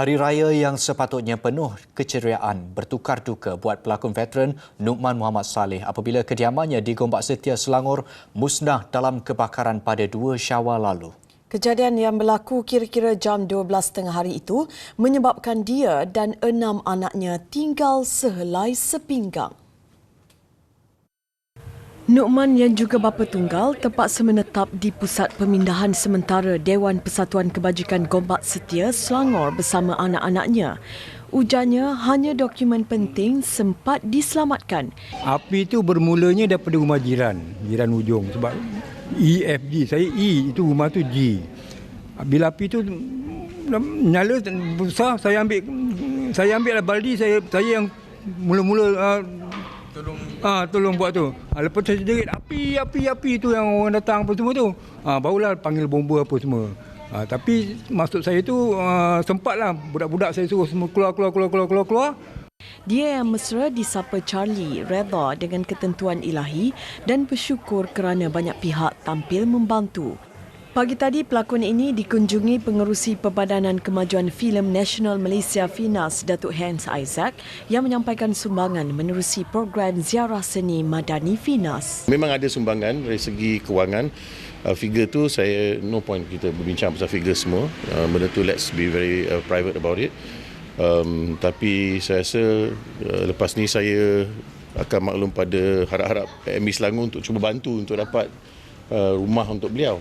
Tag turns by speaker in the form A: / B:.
A: Hari raya yang sepatutnya penuh keceriaan bertukar duka buat pelakon veteran Nukman Muhammad Saleh apabila kediamannya di Gombak Setia Selangor musnah dalam kebakaran pada 2 Syawal lalu.
B: Kejadian yang berlaku kira-kira jam 12.30 hari itu menyebabkan dia dan enam anaknya tinggal sehelai sepinggang. Nukman yang juga bapa tunggal terpaksa menetap di Pusat Pemindahan Sementara Dewan Persatuan Kebajikan Gombak Setia Selangor bersama anak-anaknya. Ujarnya hanya dokumen penting sempat diselamatkan.
C: Api itu bermulanya daripada rumah jiran, jiran ujung sebab EFG, saya E itu rumah tu G. Bila api itu nyala besar, saya ambil saya ambil baldi, saya saya yang mula-mula uh, tolong ah tolong buat tu. Ha, lepas tu jerit api api api tu yang orang datang apa semua tu. Ha, barulah panggil bomba apa semua. Ha, tapi maksud saya tu uh, sempatlah budak-budak saya suruh semua keluar keluar keluar keluar keluar keluar.
B: Dia yang mesra disapa Charlie redha dengan ketentuan ilahi dan bersyukur kerana banyak pihak tampil membantu. Pagi tadi, pelakon ini dikunjungi pengerusi Perbadanan Kemajuan Filem Nasional Malaysia FINAS, Datuk Hans Isaac yang menyampaikan sumbangan menerusi program ziarah seni Madani FINAS.
D: Memang ada sumbangan dari segi kewangan. Uh, figure tu saya no point kita berbincang pasal figure semua. Uh, benda tu let's be very uh, private about it. Um, tapi saya rasa uh, lepas ni saya akan maklum pada harap-harap MB Selangor untuk cuba bantu untuk dapat uh, rumah untuk beliau.